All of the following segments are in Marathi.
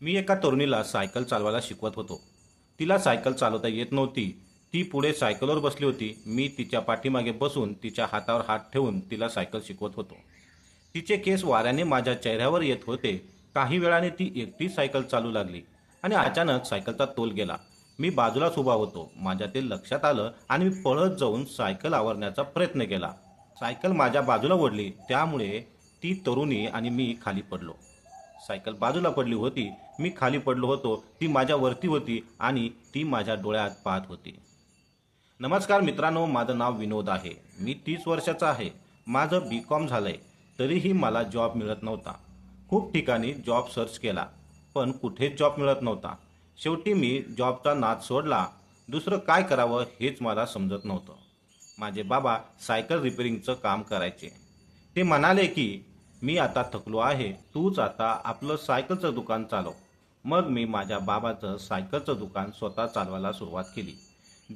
मी एका तरुणीला सायकल चालवायला शिकवत होतो. तिला सायकल चालवता येत नव्हती. ती पुढे सायकलवर बसली होती. मी तिच्या पाठीमागे बसून तिच्या हातावर हात ठेवून तिला सायकल शिकवत होतो. तिचे केस वाऱ्याने माझ्या चेहऱ्यावर येत होते. काही वेळाने ती एकटी सायकल चालू लागली आणि अचानक सायकलचा तोल गेला. मी बाजूलाच उभा होतो. माझ्या ते लक्षात आलं आणि मी पळत जाऊन सायकल आवरण्याचा प्रयत्न केला. सायकल माझ्या बाजूला ओढली. त्यामुळे ती तरुणी आणि मी खाली पडलो. सायकल बाजूला पडली होती. मी खाली पडलो होतो. ती माझ्या वरती होती आणि ती माझ्या डोळ्यात पाहत होती. नमस्कार मित्रांनो माझं नाव विनोद आहे. मी तीस वर्षाचा आहे. माझं बी कॉम झालं आहे तरीही मला जॉब मिळत नव्हता. खूप ठिकाणी जॉब सर्च केला पण कुठेच जॉब मिळत नव्हता. शेवटी मी जॉबचा नाद सोडला. दुसरं काय करावं हेच मला समजत नव्हतं. माझे बाबा सायकल रिपेरिंगचं काम करायचे. ते म्हणाले की मी आता थकलो आहे. तूच आता आपलं सायकलचं दुकान चालव. मग मी माझ्या बाबाचं सायकलचं दुकान स्वतः चालवायला सुरुवात केली.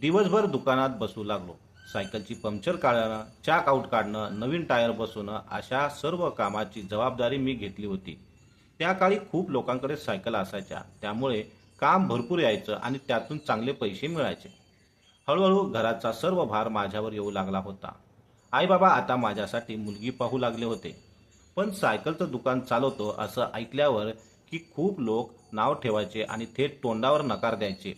दिवसभर दुकानात बसू लागलो. सायकलची पंक्चर काढणं चाक आऊट काढणं नवीन टायर बसवणं अशा सर्व कामाची जबाबदारी मी घेतली होती. त्या काळी खूप लोकांकडे सायकल असायच्या. त्यामुळे काम भरपूर यायचं आणि त्यातून चांगले पैसे मिळायचे. हळूहळू घराचा सर्व भार माझ्यावर येऊ लागला होता. आई बाबा आता माझ्यासाठी मुलगी पाहू लागले होते. पण सायकलचं दुकान चालवतो असं ऐकल्यावर की खूप लोक नाव ठेवायचे आणि थेट तोंडावर नकार द्यायचे.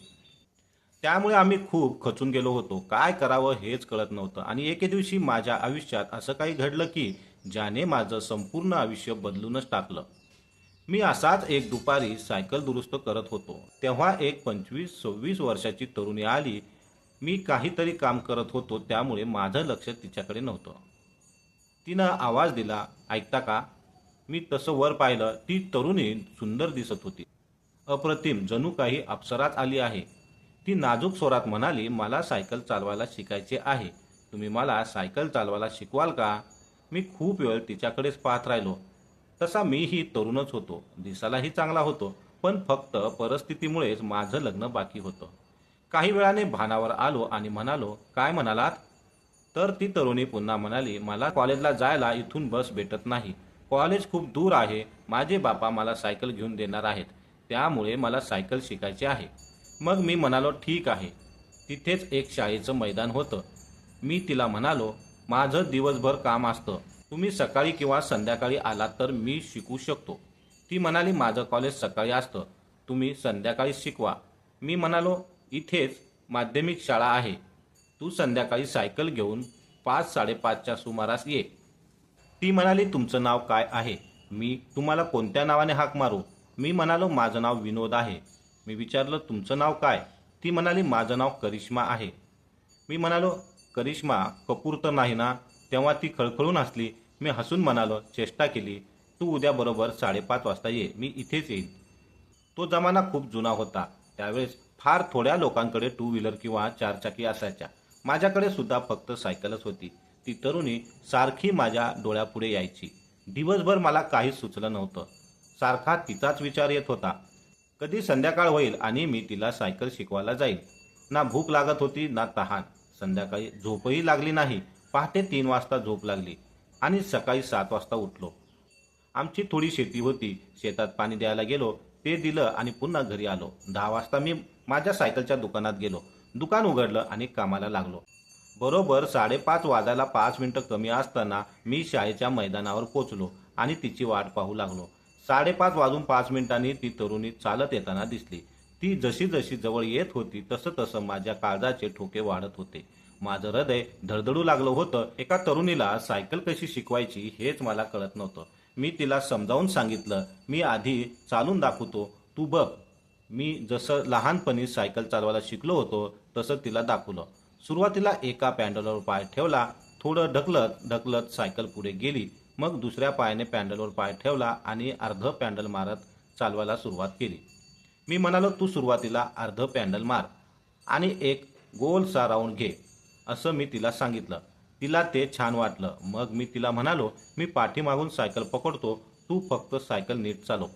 त्यामुळे आम्ही खूप खचून गेलो होतो. काय करावं हेच कळत नव्हतं. आणि एके दिवशी माझ्या आयुष्यात असं काही घडलं की ज्याने माझं संपूर्ण आयुष्य बदलूनच टाकलं. मी असाच एक दुपारी सायकल दुरुस्त करत होतो. तेव्हा एक पंचवीस सव्वीस वर्षाची तरुणी आली. मी काहीतरी काम करत होतो. त्यामुळे माझं लक्ष तिच्याकडे नव्हतं. तिनं आवाज दिला ऐकता का? मी तसं वर पाहिलं ती तरुणी सुंदर दिसत होती. अप्रतिम जणू काही अप्सरात आली आहे. ती नाजूक स्वरात म्हणाली मला सायकल चालवायला शिकायचे आहे. तुम्ही मला सायकल चालवायला शिकवाल का? मी खूप वेळ तिच्याकडेच पाहत राहिलो. तसा मीही तरुणच होतो. दिसायलाही चांगला होतो पण फक्त परिस्थितीमुळेच माझं लग्न बाकी होतं. काही वेळाने भानावर आलो आणि म्हणालो काय म्हणालात? तर ती तरुणी पुन्हा म्हणाली मला कॉलेजला जायला इथून बस भेटत नाही. कॉलेज खूप दूर आहे. माझे बापा मला सायकल घेऊन देणार आहेत. त्यामुळे मला सायकल शिकायची आहे. मग मी म्हणालो ठीक आहे. तिथेच एक शाळेचं मैदान होतं. मी तिला म्हणालो माझं दिवसभर काम असतं. तुम्ही सकाळी किंवा संध्याकाळी आलात तर मी शिकू शकतो. ती म्हणाली माझं कॉलेज सकाळी असतं. तुम्ही संध्याकाळी शिकवा. मी म्हणालो इथेच माध्यमिक शाळा आहे. तू संध्याकाळी सायकल घेऊन पाच साडेपाचच्या सुमारास ये. ती म्हणाली तुमचं नाव काय आहे? मी तुम्हाला कोणत्या नावाने हाक मारू? मी म्हणालो माझं नाव विनोद आहे. मी विचारलं तुमचं नाव काय? ती म्हणाली माझं नाव करिश्मा आहे. मी म्हणालो करिश्मा कपूर तर नाही ना? तेव्हा ती खळखळून हसली. मी हसून म्हणालो चेष्टा केली. तू उद्या बरोबर साडेपाच वाजता ये. मी इथेच येईन. तो जमाना खूप जुना होता. त्यावेळेस फार थोड्या लोकांकडे टू व्हीलर किंवा चारचाकी असायच्या. माझ्याकडे सुद्धा फक्त सायकलच होती. ती तरुणी सारखी माझ्या डोळ्यापुढे यायची. दिवसभर मला काहीच सुचलं नव्हतं. सारखा तिचाच विचार येत होता. कधी संध्याकाळ होईल आणि मी तिला सायकल शिकवायला जाईल. ना भूक लागत होती ना तहान. संध्याकाळी झोपही लागली नाही. पहाटे तीन वाजता झोप लागली आणि सकाळी सात वाजता उठलो. आमची थोडी शेती होती. शेतात पाणी द्यायला गेलो ते दिलं आणि पुन्हा घरी आलो. दहा वाजता मी माझ्या सायकलच्या दुकानात गेलो. दुकान उघडलं आणि कामाला लागलो. बरोबर साडेपाच वाजायला पाच मिनटं कमी असताना मी शाळेच्या मैदानावर पोचलो आणि तिची वाट पाहू लागलो. साडेपाच वाजून पाच मिनिटांनी ती तरुणी चालत येताना दिसली. ती जशी जशी जवळ येत होती तसं तसं माझ्या काळजाचे ठोके वाढत होते. माझं हृदय धडधडू लागलं होतं. एका तरुणीला सायकल कशी शिकवायची हेच मला कळत नव्हतं. मी तिला समजावून सांगितलं मी आधी चालून दाखवतो. तू बघ मी जसं लहानपणी सायकल चालवायला शिकलो होतो तसं तिला दाखवलं. सुरुवातीला एका पॅन्डलवर पाय ठेवला थोडं ढकलत ढकलत सायकल पुढे गेली. मग दुसऱ्या पायाने पॅन्डलवर पाय ठेवला आणि अर्ध पॅन्डल मारत चालवायला सुरुवात केली. मी म्हणालो तू सुरुवातीला अर्ध पॅन्डल मार आणि एक गोलसा राऊंड घे असं मी तिला सांगितलं. तिला ते छान वाटलं. मग मी तिला म्हणालो मी पाठीमागून सायकल पकडतो तू फक्त सायकल नीट चालव.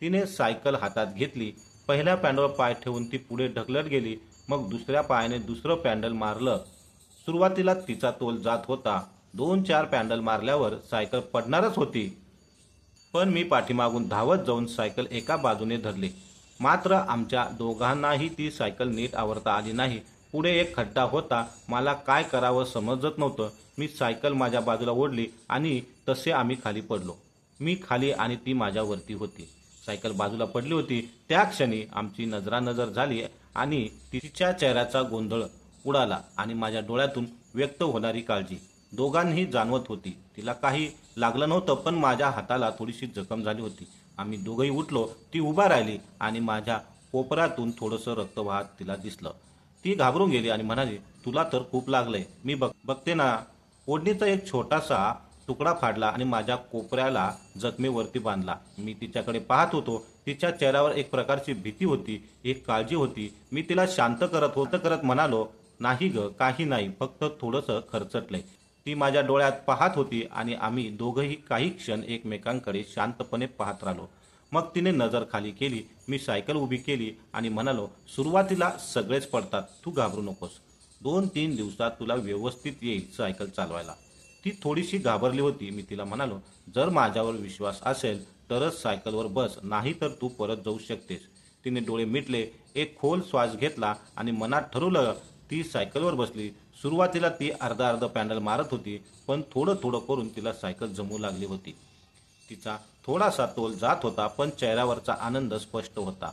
तिने सायकल हातात घेतली पहिल्या पॅन्डलवर पाय ठेवून ती पुढे ढकलत गेली. मग दुसऱ्या पायाने दुसरं पॅन्डल मारलं. सुरुवातीला तिचा तोल जात होता. दोन चार पॅन्डल मारल्यावर सायकल पडणारच होती. पण मी पाठीमागून धावत जाऊन सायकल एका बाजूने धरली. मात्र आमच्या दोघांनाही ती सायकल नीट आवरता आली नाही. पुढे एक खड्डा होता. मला काय करावं समजत नव्हतं. मी सायकल माझ्या बाजूला ओढली आणि तसे आम्ही खाली पडलो. मी खाली आणि ती माझ्यावरती होती. सायकल बाजूला पडली होती. त्या क्षणी आमची नजरानजर झाली आणि तिच्या चेहऱ्याचा गोंधळ उडाला आणि माझ्या डोळ्यातून व्यक्त होणारी काळजी. दोघांही जाणवत होती. तिला काही लागलं नव्हतं पण माझ्या हाताला थोडीशी जखम झाली होती. आम्ही दोघंही उठलो. ती उभा राहिली आणि माझ्या कोपऱ्यातून थोडंसं रक्त वाहत तिला दिसलं. ती घाबरून गेली आणि म्हणाली तुला तर खूप लागलंय. मी बघ बघते ना. ओढणीचा एक छोटासा तुकडा फाडला आणि माझ्या कोपऱ्याला जखमेवरती बांधला. मी तिच्याकडे पाहत होतो. तिच्या चेहऱ्यावर एक प्रकारची भीती होती एक काळजी होती. मी तिला शांत करत होत करत म्हणालो नाही ग काही नाही फक्त थोडंसं खरचटलंय. ती माझ्या डोळ्यात पाहत होती आणि आम्ही दोघंही काही क्षण एकमेकांकडे शांतपणे पाहत राहिलो. मग तिने नजर खाली केली मी सायकल उभी केली आणि म्हणालो सुरुवातीला सगळेच पडतात तू घाबरू नकोस. दोन तीन दिवसात तुला व्यवस्थित येईल सायकल चालवायला. ती थोडीशी घाबरली होती मी तिला म्हणालो जर माझ्यावर विश्वास असेल तरच सायकलवर बस नाही तर तू परत जाऊ शकतेस. तिने डोळे मिटले एक खोल श्वास घेतला आणि मनात ठरवलं ती सायकलवर बसली. सुरुवातीला ती अर्धा अर्धा पॅनल मारत होती पण थोडं थोडं करून तिला सायकल जमू लागली होती. तिचा थोडासा तोल जात होता पण चेहऱ्यावरचा आनंद स्पष्ट होता.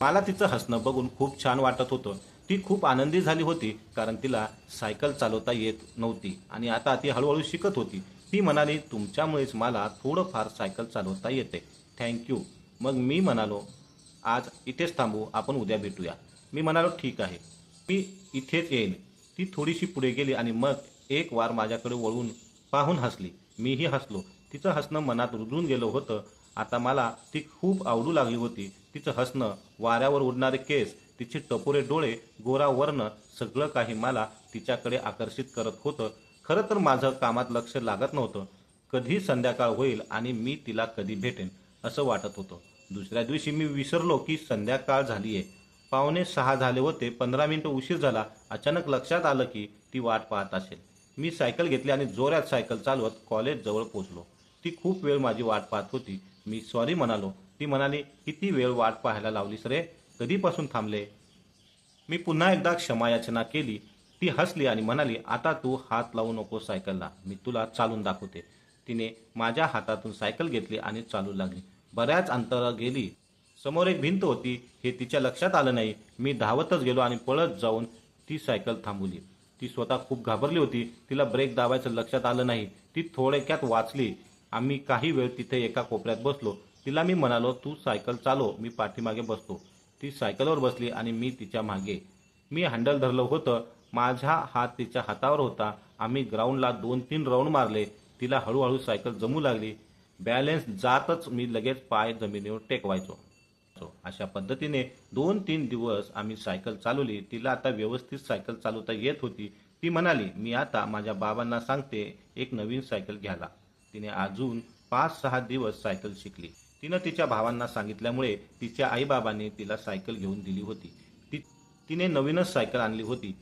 मला तिचं हसणं बघून खूप छान वाटत होतं. ती खूप आनंदी झाली होती कारण तिला सायकल चालवता येत नव्हती आणि आता ती हळूहळू शिकत होती. ती म्हणाली तुमच्यामुळेच मला थोडंफार सायकल चालवता येते. थँक्यू मग मी म्हणालो आज इथेच थांबू आपण उद्या भेटूया. मी म्हणालो ठीक आहे. मी इथेच येईन. ती थोडीशी पुढे गेली आणि मग एक वार माझ्याकडे वळून पाहून हसली. मीही हसलो. तिचं हसणं मनात रुजून गेलं होतं. आता मला ती खूप आवडू लागली होती. तिचं हसणं वाऱ्यावर उडणारे केस तिचे टपोरे डोळे गोरा वर्ण सगळं काही मला तिच्याकडे आकर्षित करत होतं. खरं तर माझं कामात लक्ष लागत नव्हतं. कधी संध्याकाळ होईल आणि मी तिला कधी भेटेन असं वाटत होतं. दुसऱ्या दिवशी मी विसरलो की संध्याकाळ झाली आहे पावणे सहा झाले होते पंधरा मिनिटं उशीर झाला. अचानक लक्षात आलं की ती वाट पाहत असेल. मी सायकल घेतली आणि जोरात सायकल चालवत कॉलेजजवळ पोहोचलो. ती खूप वेळ माझी वाट पाहत होती. मी सॉरी म्हणालो. ती म्हणाली किती वेळ वाट पाहायला लावलीस रे? कधीपासून थांबले? मी पुन्हा एकदा क्षमायाचना केली. ती हसली आणि म्हणाली आता तू हात लावू नको सायकलला. मी तुला चालून दाखवते. तिने माझ्या हातातून सायकल घेतली आणि चालू लागली. बऱ्याच अंतर गेली. समोर एक भिंत होती. हे तिच्या लक्षात आलं नाही. मी धावतच गेलो आणि पळत जाऊन ती सायकल थांबवली. ती स्वतः खूप घाबरली होती. तिला ब्रेक दाबायचं लक्षात आलं नाही. ती थोडक्यात वाचली. आम्ही काही वेळ तिथे एका कोपऱ्यात बसलो. तिला मी म्हणालो तू सायकल चालव. मी पाठीमागे बसतो. ती सायकलवर बसली आणि मी तिच्यामागे. मी हँडल धरलं होतं. माझा हात तिच्या हातावर होता. आम्ही ग्राउंडला दोन तीन राऊंड मारले. तिला हळूहळू सायकल जमू लागली. बॅलेन्स जातच मी लगेच पाय जमिनीवर टेकवायचो. अशा पद्धतीने दोन तीन दिवस आम्ही सायकल चालवली. तिला आता व्यवस्थित सायकल चालवता येत होती. ती म्हणाली मी आता माझ्या बाबांना सांगते एक नवीन सायकल घ्यायला. तिने अजून पाच सहा दिवस सायकल शिकली. तिनं तिच्या भावांना सांगितल्यामुळे तिच्या आईबाबांनी तिला सायकल घेऊन दिली होती. ती तिने नवीनच सायकल आणली होती.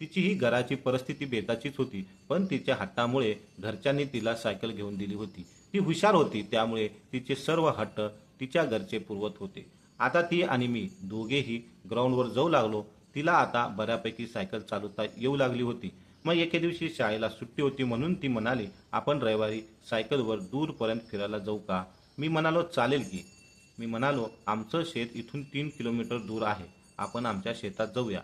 तिचीही घराची परिस्थिती बेताचीच होती पण तिच्या हट्टामुळे घरच्यांनी तिला सायकल घेऊन दिली होती. ती हुशार होती त्यामुळे तिचे सर्व हट्ट तिच्या घरचे पुरवत होते. आता ती आणि मी दोघेही ग्राउंडवर जाऊ लागलो. तिला आता बऱ्यापैकी सायकल चालवता येऊ लागली होती. मग एके दिवशी शाळेला सुट्टी होती म्हणून ती म्हणाली आपण रविवारी सायकलवर दूरपर्यंत फिरायला जाऊ का? मी म्हणालो चालेल की. मी म्हणालो आमचं शेत इथून तीन किलोमीटर दूर आहे. आपण आमच्या शेतात जाऊया.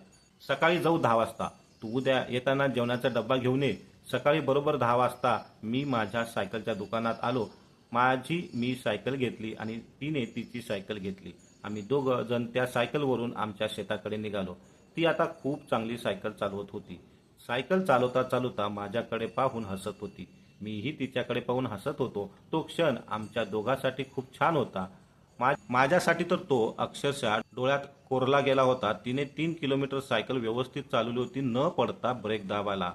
सकाळी जाऊ दहा वाजता. तू उद्या येताना जेवणाचा डब्बा घेऊन ये. सकाळी बरोबर दहा वाजता मी माझ्या सायकलच्या दुकानात आलो. माझी मी सायकल घेतली आणि तिने तिची सायकल घेतली. आम्ही दोघं जण त्या सायकलवरून आमच्या शेताकडे निघालो. ती आता खूप चांगली सायकल चालवत होती. सायकल चालवता चालवता माझ्याकडे पाहून हसत होती. मीही तिच्याकडे पाहून हसत होतो. तो क्षण आमच्या दोघांसाठी खूप छान होता. मा- माझ्यासाठी तर तो अक्षरशः डोळ्यात कोरला गेला होता. तिने तीन किलोमीटर सायकल व्यवस्थित चालवली होती. न पडता ब्रेक दाबायला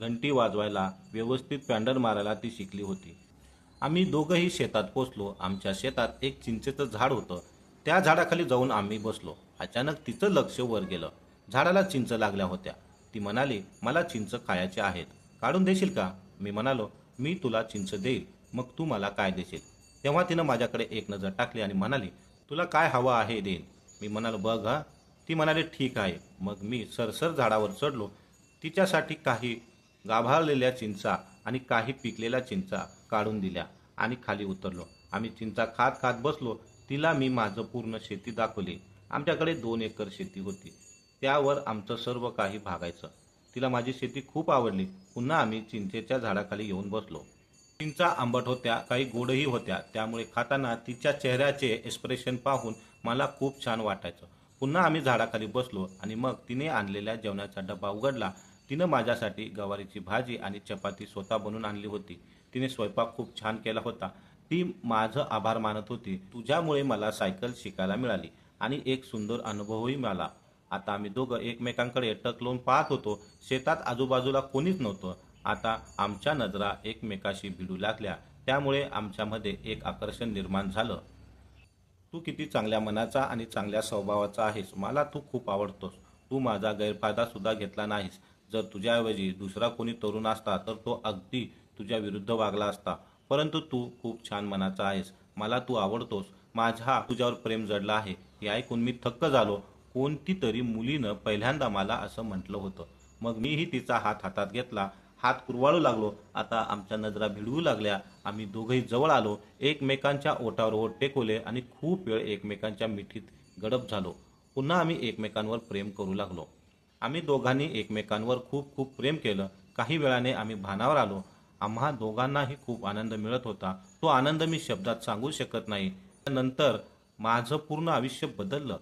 घंटी वाजवायला व्यवस्थित पॅन्डल मारायला ती शिकली होती. आम्ही दोघंही शेतात पोचलो. आमच्या शेतात एक चिंचेचं झाड होतं. त्या झाडाखाली जाऊन आम्ही बसलो. अचानक तिचं लक्ष वर गेलं. झाडाला चिंच लागल्या होत्या. ती म्हणाली मला चिंच खायचे आहेत. काढून देशील का? मी म्हणालो मी तुला चिंच देईल. मग तू मला काय देशील? तेव्हा तिनं माझ्याकडे एक नजर टाकली आणि म्हणाली तुला काय हवं आहे देईन मी म्हणालो बघ हा. ती म्हणाली ठीक आहे. मग मी सरसर झाडावर चढलो. तिच्यासाठी काही गाभारलेल्या चिंचा आणि काही पिकलेल्या चिंचा काढून दिल्या आणि खाली उतरलो. आम्ही चिंचा खात खात बसलो. तिला मी माझं पूर्ण शेती दाखवली. आमच्याकडे दोन एकर शेती होती. त्यावर आमचं सर्व काही भागायचं. तिला माझी शेती खूप आवडली. पुन्हा आम्ही चिंचेच्या झाडाखाली येऊन बसलो. चिंचा आंबट होत्या काही गोडही होत्या. त्यामुळे खाताना तिच्या चेहऱ्याचे एक्सप्रेशन पाहून मला खूप छान वाटायचं. पुन्हा आम्ही झाडाखाली बसलो आणि मग तिने आणलेल्या जेवणाचा डबा उघडला. तिनं माझ्यासाठी गवारीची भाजी आणि चपाती स्वतः बनवून आणली होती. तिने स्वयंपाक खूप छान केला होता. ती माझं आभार मानत होती. तुझ्यामुळे मला सायकल शिकायला मिळाली आणि एक सुंदर अनुभवही मिळाला आता आम्ही दोघं एकमेकांकडे टक लावून पाहत होतो. शेतात आजूबाजूला कोणीच नव्हतं. आता आमच्या नजरा एकमेकाशी भिडू लागल्या. त्यामुळे आमच्यामध्ये एक आकर्षण निर्माण झालं. तू किती चांगल्या मनाचा आणि चांगल्या स्वभावाचा आहेस. मला तू खूप आवडतोस. तू माझा गैरफायदा सुद्धा घेतला नाहीस. जर तुझ्याऐवजी दुसरा कोणी तरुण असता तर तो अगदी तुझ्या विरुद्ध वागला असता. परंतु तू खूप छान मनाचा आहेस. मला तू आवडतोस. माझा तुझ्यावर प्रेम जडला आहे. हे ऐकून मी थक्क झालो. कोणती तरी मुलीनं पहिल्यांदा मला असं म्हटलं होतं. मग मीही तिचा हात हातात घेतला. हात कुरवाळू लागलो. आता आमच्या नजरा भिडवू लागल्या. आम्ही दोघंही जवळ आलो. एकमेकांच्या ओठावर ओठ टेकवले आणि खूप वेळ एकमेकांच्या मिठीत गडप झालो. पुन्हा आम्ही एकमेकांवर प्रेम करू लागलो. आम्ही दोघांनी एकमेकांवर खूप खूप प्रेम केलं. काही वेळाने आम्ही भानावर आलो. आम्हा दोघांनाही खूप आनंद मिळत होता. तो आनंद मी शब्दात सांगू शकत नाही. नंतर माझं पूर्ण आयुष्य बदललं.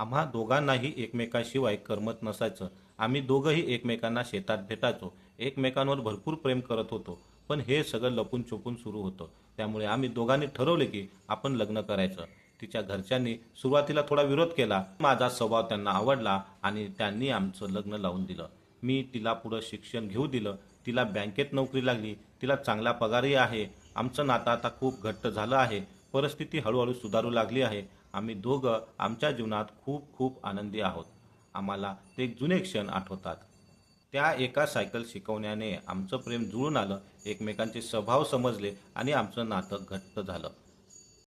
आम्हा दोघांनाही एकमेकाशिवाय करमत नसायचं. आम्ही दोघंही एकमेकांना शेतात भेटायचो. एकमेकांवर भरपूर प्रेम करत होतो. पण हे सगळं लपून छुपून सुरू होतं. त्यामुळे आम्ही दोघांनी ठरवले की आपण लग्न करायचं. तिच्या घरच्यांनी सुरुवातीला थोडा विरोध केला. माझा स्वभाव त्यांना आवडला आणि त्यांनी आमचं लग्न लावून दिलं. मी तिला पुढं शिक्षण घेऊ दिलं. तिला बँकेत नोकरी लागली. तिला चांगला पगारही आहे. आमचं नातं आता खूप घट्ट झालं आहे. परिस्थिती हळूहळू सुधारू लागली आहे. आम्ही दोघं आमच्या जीवनात खूप खूप आनंदी आहोत. आम्हाला ते जुने क्षण आठवतात. त्या एका सायकल शिकवण्याने आमचं प्रेम जुळून आलं एकमेकांचे स्वभाव समजले आणि आमचं नातं घट्ट झालं.